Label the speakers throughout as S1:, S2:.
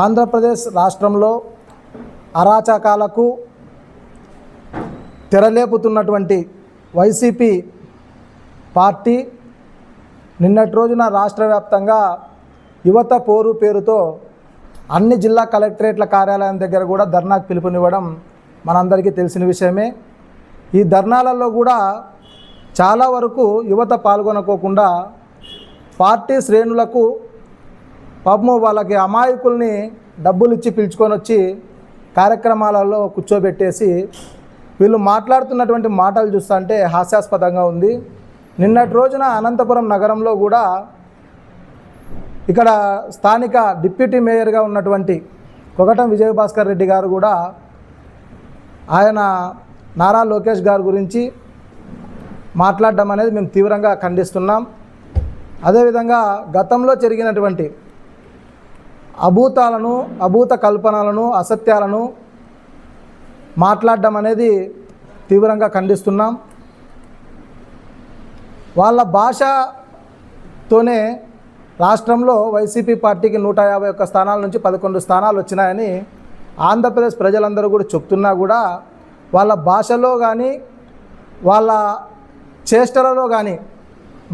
S1: ఆంధ్రప్రదేశ్ రాష్ట్రంలో అరాచకాలకు తెరలేపుతున్నటువంటి YCP party నిన్నటి రోజున రాష్ట్ర వ్యాప్తంగా యువత పోరు పేరుతో అన్ని జిల్లా కలెక్టరేట్ల కార్యాలయం దగ్గర కూడా ధర్నాకు పిలుపునివ్వడం మనందరికీ తెలిసిన విషయమే. ఈ ధర్నాలలో కూడా చాలా వరకు యువత పాల్గొనకోకుండా పార్టీ శ్రేణులకు పాపము వాళ్ళకి అమాయకుల్ని డబ్బులు ఇచ్చి పిలుచుకొని వచ్చి కార్యక్రమాలలో కూర్చోబెట్టేసి వీళ్ళు మాట్లాడుతున్నటువంటి మాటలు చూస్తుంటే హాస్యాస్పదంగా ఉంది. నిన్నటి రోజున అనంతపురం నగరంలో కూడా ఇక్కడ స్థానిక డిప్యూటీ మేయర్గా ఉన్నటువంటి కొగటం విజయభాస్కర్ రెడ్డి గారు కూడా ఆయన నారా లోకేష్ గారి గురించి మాట్లాడడం అనేది మేము తీవ్రంగా ఖండిస్తున్నాం. అదేవిధంగా గతంలో జరిగినటువంటి అభూతాలను అభూత కల్పనలను అసత్యాలను మాట్లాడడం అనేది తీవ్రంగా ఖండిస్తున్నాం. వాళ్ళ భాషతోనే రాష్ట్రంలో వైసీపీ పార్టీకి నూట యాభై ఒక్క స్థానాల నుంచి పదకొండు స్థానాలు వచ్చినాయని ఆంధ్రప్రదేశ్ ప్రజలందరూ కూడా చెప్తున్నా కూడా వాళ్ళ భాషలో కానీ వాళ్ళ చేష్టలలో కానీ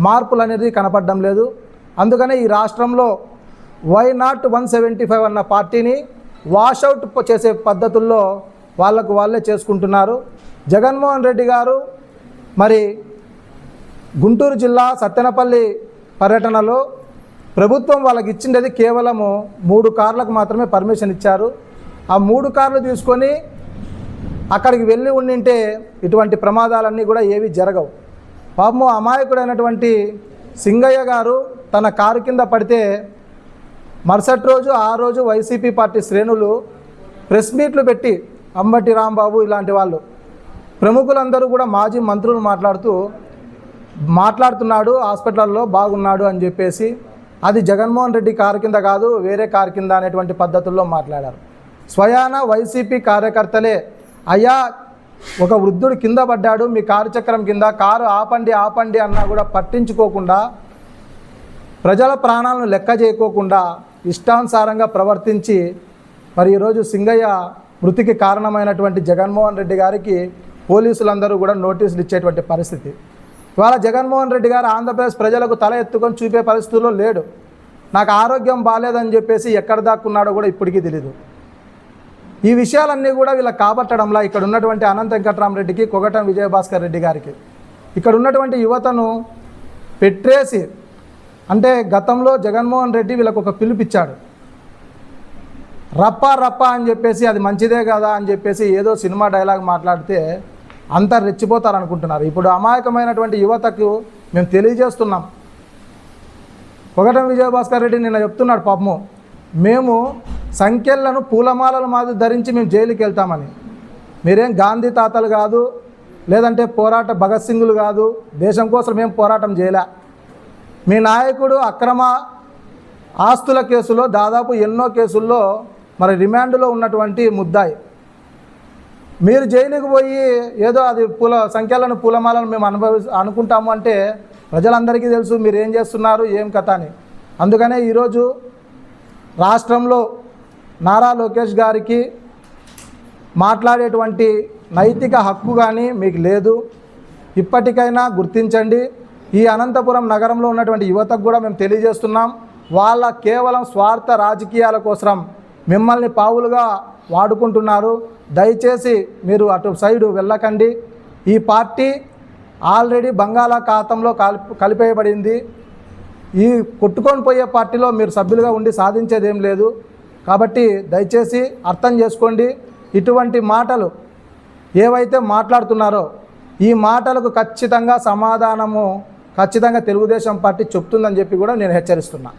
S1: మార్పులు అనేది కనపడడం లేదు. అందుకనే ఈ రాష్ట్రంలో why not one seventy five అన్న పార్టీని వాషౌట్ చేసే పద్ధతుల్లో వాళ్ళకు వాళ్ళే చేసుకుంటున్నారు. జగన్మోహన్ రెడ్డి గారు మరి గుంటూరు జిల్లా సత్తెనపల్లి పర్యటనలో ప్రభుత్వం వాళ్ళకి ఇచ్చిండేది కేవలము మూడు కార్లకు మాత్రమే పర్మిషన్ ఇచ్చారు. ఆ మూడు కార్లు తీసుకొని అక్కడికి వెళ్ళి ఉండింటే ఇటువంటి ప్రమాదాలన్నీ కూడా ఏవి జరగవు. పాపము అమాయకుడైనటువంటి సింగయ్య గారు తన కారు కింద పడితే మరుసటి రోజు ఆ రోజు వైసీపీ పార్టీ శ్రేణులు ప్రెస్ మీట్లు పెట్టి అంబటి రాంబాబు ఇలాంటి వాళ్ళు ప్రముఖులందరూ కూడా మాజీ మంత్రులు మాట్లాడుతూ మాట్లాడుతున్నాడు హాస్పిటల్లో బాగున్నాడు అని చెప్పేసి అది జగన్మోహన్ రెడ్డి కారు కింద కాదు వేరే కారు కింద అనేటువంటి పద్ధతుల్లో మాట్లాడారు. స్వయాన వైసీపీ కార్యకర్తలే అయ్యా ఒక వృద్ధుడు కింద పడ్డాడు మీ కారు చక్రం కింద కారు ఆపండి ఆపండి అన్నా కూడా పట్టించుకోకుండా ప్రజల ప్రాణాలను లెక్క చేయకోకుండా ఇష్టానుసారంగా ప్రవర్తించి మరి ఈరోజు సింగయ్య మృతికి కారణమైనటువంటి జగన్మోహన్ రెడ్డి గారికి పోలీసులందరూ కూడా నోటీసులు ఇచ్చేటువంటి పరిస్థితి. ఇవాళ జగన్మోహన్ రెడ్డి గారు ఆంధ్రప్రదేశ్ ప్రజలకు తల ఎత్తుకొని చూపే పరిస్థితుల్లో లేడు. నాకు ఆరోగ్యం బాగాలేదని చెప్పేసి ఎక్కడ దాక్కున్నాడో కూడా ఇప్పటికీ తెలీదు. ఈ విషయాలన్నీ కూడా వీళ్ళకి కాబట్టడంలా ఇక్కడ ఉన్నటువంటి అనంత వెంకట్రామరెడ్డికి కొగటం విజయభాస్కర్ రెడ్డి గారికి. ఇక్కడ ఉన్నటువంటి యువతను పెట్టేసి అంటే గతంలో జగన్మోహన్ రెడ్డి వీళ్ళకు ఒక పిలుపిచ్చాడు రప్ప రప్ప అని చెప్పేసి అది మంచిదే కదా అని చెప్పేసి ఏదో సినిమా డైలాగ్ మాట్లాడితే అంతా రెచ్చిపోతారు అనుకుంటున్నారు ఇప్పుడు అమాయకమైనటువంటి యువతకు మేము తెలియజేస్తున్నాం. ఒకటం విజయభాస్కర్ రెడ్డి నిన్న చెప్తున్నాడు పాపము మేము సంఖ్యలను పూలమాలలు మాదిరి ధరించి మేము జైలుకి వెళ్తామని. మీరేం గాంధీ తాతలు కాదు లేదంటే పోరాట భగత్ సింగులు కాదు దేశం కోసం మేము పోరాటం చేయలే. మీ నాయకుడు అక్రమ ఆస్తుల కేసులో దాదాపు ఎన్నో కేసుల్లో మరి రిమాండ్లో ఉన్నటువంటి ముద్దాయి. మీరు జైలుకి పోయి ఏదో అది పూల సంఖ్యలను పూలమాలను మేము అనుభవి అనుకుంటాము అంటే ప్రజలందరికీ తెలుసు మీరు ఏం చేస్తున్నారు ఏం కథ అని. అందుకనే ఈరోజు రాష్ట్రంలో నారా లోకేష్ గారికి మాట్లాడేటువంటి నైతిక హక్కు కానీ మీకు లేదు. ఇప్పటికైనా గుర్తించండి. ఈ అనంతపురం నగరంలో ఉన్నటువంటి యువతకు కూడా మేము తెలియజేస్తున్నాం. వాళ్ళ కేవలం స్వార్థ రాజకీయాల కోసం మిమ్మల్ని పావులుగా వాడుకుంటున్నారు. దయచేసి మీరు అటు సైడు వెళ్ళకండి. ఈ పార్టీ ఆల్రెడీ బంగాళాఖాతంలో కలిపి కలిపేయబడింది. ఈ కొట్టుకొని పోయే పార్టీలో మీరు సభ్యులుగా ఉండి సాధించేది ఏం లేదు. కాబట్టి దయచేసి అర్థం చేసుకోండి. ఇటువంటి మాటలు ఏవైతే మాట్లాడుతున్నారో ఈ మాటలకు ఖచ్చితంగా సమాధానము ఖచ్చితంగా తెలుగుదేశం పార్టీ చెప్తుందని చెప్పి కూడా నేను హెచ్చరిస్తున్నా.